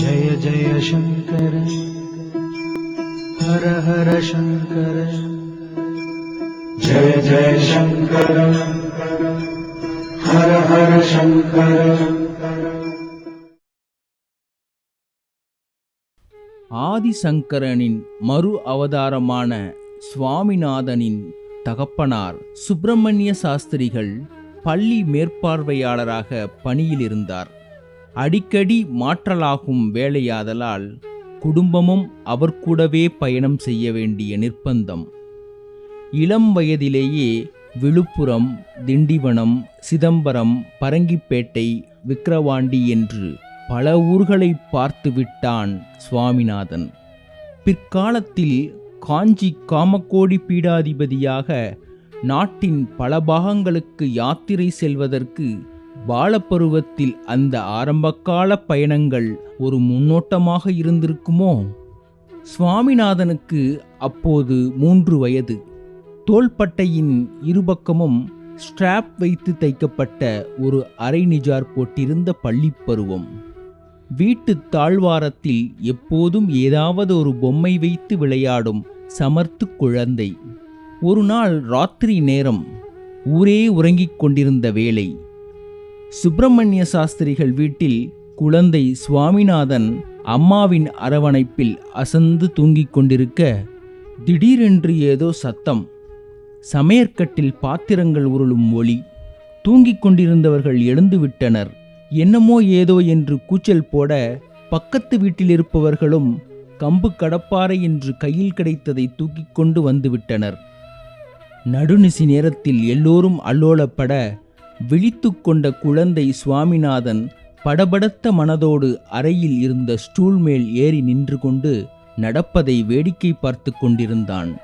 ஜய ஜய சங்கர ஹர ஹர சங்கர ஜய ஜய சங்கர ஹர ஹர சங்கர ஆதிசங்கரனின் மறு அவதாரமான சுவாமிநாதனின் தகப்பனார் சுப்பிரமணிய சாஸ்திரிகள் பள்ளி மேற்பார்வையாளராக பணியிலிருந்தார். அடிக்கடி மாற்றலாகும் வேலையாதலால் குடும்பமும் அவர் கூடவே பயணம் செய்ய வேண்டிய நிர்பந்தம். இளம் வயதிலேயே விழுப்புரம் திண்டிவனம் சிதம்பரம் பரங்கிப்பேட்டை விக்கிரவாண்டி என்று பல ஊர்களை பார்த்து விட்டான் சுவாமிநாதன். பிற்காலத்தில் காஞ்சி காமக்கோடி பீடாதிபதியாக நாட்டின் பல பாகங்களுக்கு யாத்திரை செல்வதற்கு பாலப்பருவத்தில் அந்த ஆரம்பகால பயணங்கள் ஒரு முன்னோட்டமாக இருந்திருக்குமோ? சுவாமிநாதனுக்கு அப்போது மூன்று வயது. தோள்பட்டையின் இருபக்கமும் ஸ்ட்ராப் வைத்து தைக்கப்பட்ட ஒரு அரை நிஜார் போட்டிருந்த பள்ளிப்பருவம் வீட்டு தாழ்வாரத்தில் எப்போதும் ஏதாவது ஒரு பொம்மை வைத்து விளையாடும் சமர்த்து குழந்தை. ஒரு நாள் ராத்திரி நேரம் ஊரே உறங்கிக் கொண்டிருந்த வேளை சுப்பிரமணிய சாஸ்திரிகள் வீட்டில் குழந்தை சுவாமிநாதன் அம்மாவின் அரவணைப்பில் அசந்து தூங்கிக் கொண்டிருக்க திடீரென்று ஏதோ சத்தம் சமையற்கட்டில் பாத்திரங்கள் உருளும் ஒளி தூங்கிக் கொண்டிருந்தவர்கள் எழுந்துவிட்டனர் என்னமோ ஏதோ என்று கூச்சல் போட பக்கத்து வீட்டில் இருப்பவர்களும் கம்பு கடப்பாறை என்று கையில் கிடைத்ததை தூக்கிக் கொண்டு வந்துவிட்டனர் நடுநிசி நேரத்தில் எல்லோரும் அல்லோலப்பட விழித்து கொண்ட குழந்தை சுவாமிநாதன் படபடத்த மனதோடு அறையில் இருந்த ஸ்டூல் மேல் ஏறி நின்று கொண்டு நடப்பதை வேடிக்கை பார்த்து கொண்டிருந்தான்.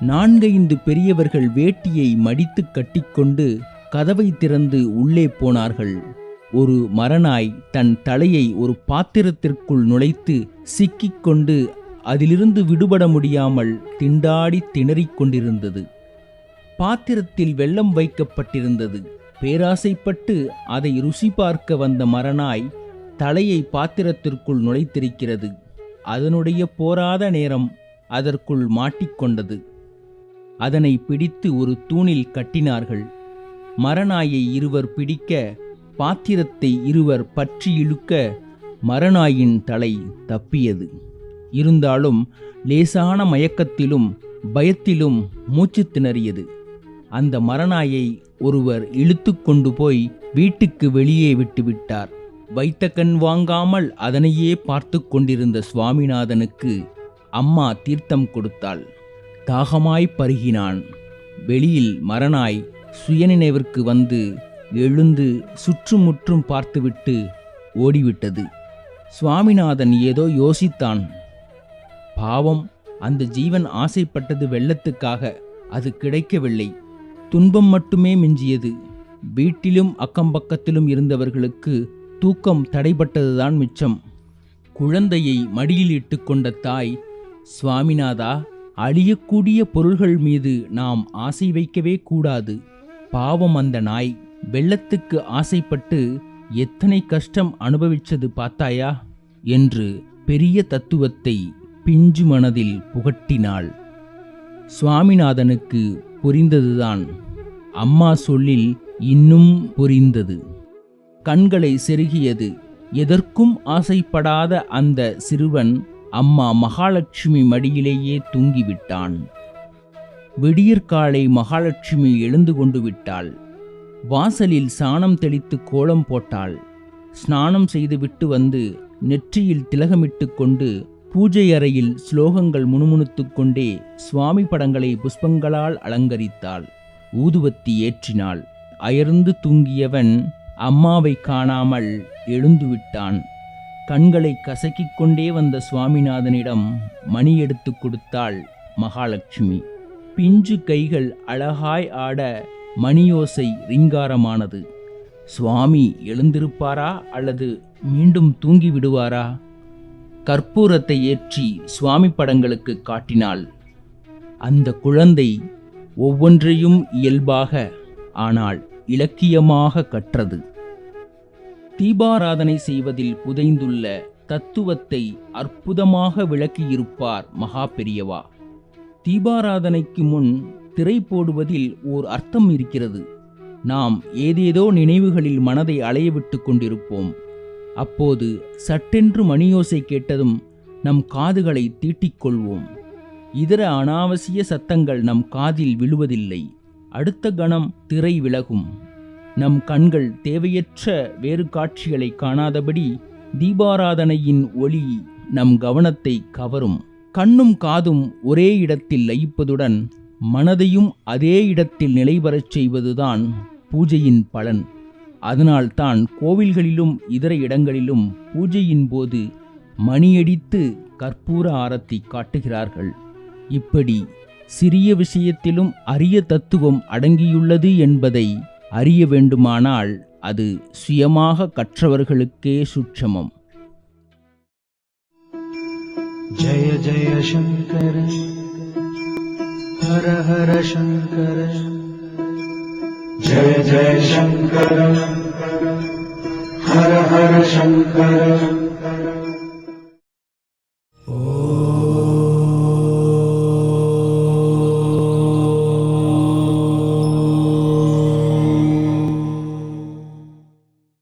நான்கைந்து பெரியவர்கள் வேட்டியை மடித்து கட்டிக்கொண்டு கதவை திறந்து உள்ளே போனார்கள். ஒரு மரநாய் தன் தலையை ஒரு பாத்திரத்திற்குள் நுழைத்து சிக்கிக்கொண்டு அதிலிருந்து விடுபட முடியாமல் திண்டாடி திணறிக் கொண்டிருந்தது. பாத்திரத்தில் வெள்ளம் வைக்கப்பட்டிருந்தது. பேராசைப்பட்டு அதை ருசி பார்க்க வந்த மரநாய் தலையை பாத்திரத்திற்குள் நுழைத்திருக்கிறது. அதனுடைய போராத நேரம் அதற்குள் மாட்டிக்கொண்டது. அதனை பிடித்து ஒரு தூணில் கட்டினார்கள். மரநாயை இருவர் பிடிக்க பாத்திரத்தை இருவர் பற்றி இழுக்க மரநாயின் தலை தப்பியது. இருந்தாலும் லேசான மயக்கத்திலும் பயத்திலும் மூச்சு திணறியது. அந்த மரநாயை ஒருவர் இழுத்து கொண்டு போய் வீட்டுக்கு வெளியே விட்டுவிட்டார். வைத்த கண் வாங்காமல் அதனையே பார்த்து கொண்டிருந்த சுவாமிநாதனுக்கு அம்மா தீர்த்தம் கொடுத்தாள். தாகமாய் பருகினான். வெளியில் மரநாய் சுயநினைவிற்கு வந்து எழுந்து சுற்றுமுற்றும் பார்த்துவிட்டு ஓடிவிட்டது. சுவாமிநாதன் ஏதோ யோசித்தான். பாவம் அந்த ஜீவன் ஆசைப்பட்டது வெள்ளத்துக்காக அது கிடைக்கவில்லை. துன்பம் மட்டுமே மிஞ்சியது. வீட்டிலும் அக்கம்பக்கத்திலும் இருந்தவர்களுக்கு தூக்கம் தடைப்பட்டதுதான் மிச்சம். குழந்தையை மடியில் இட்டுக்கொண்ட தாய் சுவாமிநாதா அழியக்கூடிய பொருள்கள் மீது நாம் ஆசை வைக்கவே கூடாது. பாவம் அந்த நாய் வெள்ளத்துக்கு ஆசைப்பட்டு எத்தனை கஷ்டம் அனுபவிச்சது பார்த்தாயா? என்று பெரிய தத்துவத்தை பிஞ்சு மனதில் புகட்டினாள். சுவாமிநாதனுக்கு புரிந்ததுதான். அம்மா சொல்லில் இன்னும் புரிந்தது. கண்களை செருகியது. எதற்கும் ஆசைப்படாத அந்த சிறுவன் அம்மா மகாலட்சுமி மடியிலேயே தூங்கிவிட்டான். விடியற்காலை மகாலட்சுமி எழுந்து கொண்டு விட்டாள். வாசலில் சாணம் தெளித்து கோலம் போட்டாள். ஸ்நானம் செய்துவிட்டு வந்து நெற்றியில் திலகமிட்டு கொண்டு பூஜை அறையில் ஸ்லோகங்கள் முணுமுணுத்துக்கொண்டே சுவாமி படங்களை புஷ்பங்களால் அலங்கரித்தாள். ஊதுவத்தி ஏற்றினாள். அயர்ந்து தூங்கியவன் அம்மாவை காணாமல் எழுந்துவிட்டான் கண்களை கசக்கிக் கொண்டே வந்த சுவாமிநாதனிடம் மணி எடுத்து கொடுத்தாள் மகாலட்சுமி. பிஞ்சு கைகள் அழகாய் ஆட மணியோசை ரிங்காரமானது. சுவாமி எழுந்திருப்பாரா அல்லது மீண்டும் தூங்கி விடுவாரா? கற்பூரத்தை ஏற்றி சுவாமி படங்களுக்கு காட்டினாள். அந்த குழந்தை ஒவ்வொன்றையும் இயல்பாக ஆனால் இலக்கியமாக கற்றது. தீபாராதனை செய்வதில் புதைந்துள்ள தத்துவத்தை அற்புதமாக விளக்கியிருப்பார் மகா பெரியவா தீபாராதனைக்கு முன் திரை போடுவதில் ஓர் அர்த்தம் இருக்கிறது. நாம் ஏதேதோ நினைவுகளில் மனதை அலையவிட்டு கொண்டிருப்போம். அப்போது சட்டென்று மணியோசை கேட்டதும் நம் காதுகளை தீட்டிக்கொள்வோம் இதர அனாவசிய சத்தங்கள் நம் காதில் விழுவதில்லை. அடுத்த கணம் திரை விலகும். நம் கண்கள் தேவையற்ற வேறு காட்சிகளை காணாதபடி தீபாராதனையின் ஒளி நம் கவனத்தை கவரும். கண்ணும் காதும் ஒரே இடத்தில் லயிப்பதுடன் மனதையும் அதே இடத்தில் நிலைபெறச் செய்வதுதான் பூஜையின் பலன். அதனால்தான் கோவில்களிலும் இதர இடங்களிலும் பூஜையின் போது மணியடித்து கற்பூர ஆரத்தி காட்டுகிறார்கள். இப்படி சிறிய விஷயத்திலும் அரிய தத்துவம் அடங்கியுள்ளது என்பதை அறிய வேண்டுமானால் அது சுயமாக கற்றவர்களுக்கே சுட்சமம். ஜய ஜய சங்கர ஹர ஹர சங்கர. ஜய ஜய சங்கர ஹர ஹர சங்கர.